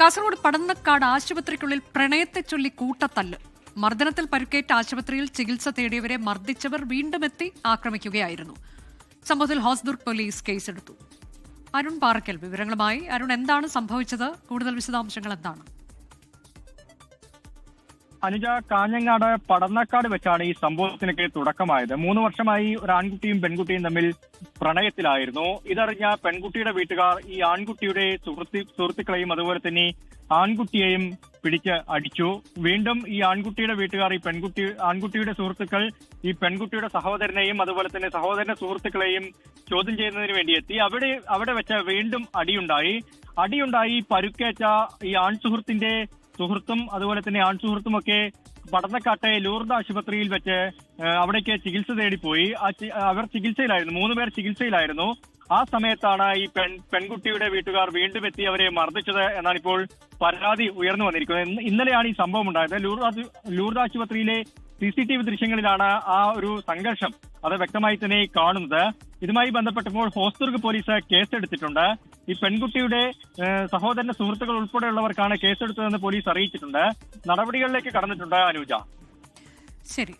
കാസർഗോഡ് പടന്നക്കാട് ആശുപത്രിക്കുള്ളിൽ പ്രണയത്തെ ചൊല്ലി കൂട്ടത്തല്ല്. മർദ്ദനത്തിൽ പരുക്കേറ്റ ആശുപത്രിയിൽ ചികിത്സ തേടിയവരെ മർദ്ദിച്ചവർ വീണ്ടും എത്തി ആക്രമിക്കുകയായിരുന്നു. സംഭവത്തിൽ ഹോസ്ദുർഗ് പോലീസ് കേസെടുത്തു. അരുൺ പാറക്കൽ വിവരങ്ങളുമായി. അരുൺ എന്താണ് സംഭവിച്ചത്? കൂടുതൽ വിശദാംശങ്ങൾ എന്താണ്? അനുജ കാഞ്ഞങ്ങാട് പടന്നക്കാട് വെച്ചാണ് ഈ സംഭവത്തിനൊക്കെ തുടക്കമായത്. മൂന്ന് വർഷമായി ഒരു ആൺകുട്ടിയും പെൺകുട്ടിയും തമ്മിൽ പ്രണയത്തിലായിരുന്നു. ഇതറിഞ്ഞ പെൺകുട്ടിയുടെ വീട്ടുകാർ ഈ ആൺകുട്ടിയുടെ സുഹൃത്തി സുഹൃത്തുക്കളെയും അതുപോലെ തന്നെ ആൺകുട്ടിയെയും പിടിച്ച് അടിച്ചു. വീണ്ടും ഈ ആൺകുട്ടിയുടെ വീട്ടുകാർ ഈ പെൺകുട്ടി ആൺകുട്ടിയുടെ സുഹൃത്തുക്കൾ ഈ പെൺകുട്ടിയുടെ സഹോദരനെയും അതുപോലെ തന്നെ സഹോദരന്റെ സുഹൃത്തുക്കളെയും ചോദ്യം ചെയ്യുന്നതിന് വേണ്ടി എത്തി. അവിടെ അവിടെ വെച്ച് വീണ്ടും അടിയുണ്ടായി. അടിയുണ്ടായി പരുക്കേറ്റ ഈ ആൺ സുഹൃത്തിന്റെ സുഹൃത്തും അതുപോലെ തന്നെ ആൺ സുഹൃത്തും ഒക്കെ പടന്നക്കാട്ടെ ലൂർദ് ആശുപത്രിയിൽ വെച്ച് അവിടേക്ക് ചികിത്സ തേടിപ്പോയി. അവർ ചികിത്സയിലായിരുന്നു മൂന്ന് പേർ ചികിത്സയിലായിരുന്നു. ആ സമയത്താണ് ഈ പെൺ പെൺകുട്ടിയുടെ വീട്ടുകാർ വീണ്ടും എത്തി അവരെ മർദ്ദിച്ചത് എന്നാണ് ഇപ്പോൾ പരാതി ഉയർന്നു വന്നിരിക്കുന്നത്. ഇന്നലെയാണ് ഈ സംഭവം ഉണ്ടായത്. ലൂർദ് ലൂർദ് ആശുപത്രിയിലെ സി സി ടി വി ദൃശ്യങ്ങളിലാണ് ആ ഒരു സംഘർഷം അത് വ്യക്തമായി തന്നെ കാണുന്നത്. ഇതുമായി ബന്ധപ്പെട്ടപ്പോൾ ഹോസ്ദുർഗ് പോലീസ് കേസെടുത്തിട്ടുണ്ട്. ഈ പെൺകുട്ടിയുടെ സഹോദരന്റെ സുഹൃത്തുക്കൾ ഉൾപ്പെടെയുള്ളവർക്കാണ് കേസെടുത്തതെന്ന് പോലീസ് അറിയിച്ചിട്ടുണ്ട്. നടപടികളിലേക്ക് കടന്നിട്ടുണ്ട് അനുജ. ശരി.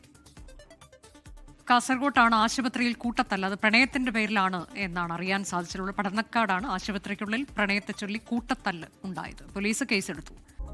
കാസർഗോട്ടാണ് ആശുപത്രിയിൽ കൂട്ടത്തല്ല. അത് പ്രണയത്തിന്റെ പേരിലാണ് എന്നാണ് അറിയാൻ സാധിച്ചിട്ടുള്ളത്. പടന്നക്കാടാണ് ആശുപത്രിക്കുള്ളിൽ പ്രണയത്തെ ചൊല്ലി കൂട്ടത്തല്ല് ഉണ്ടായത്. പോലീസ് കേസെടുത്തു.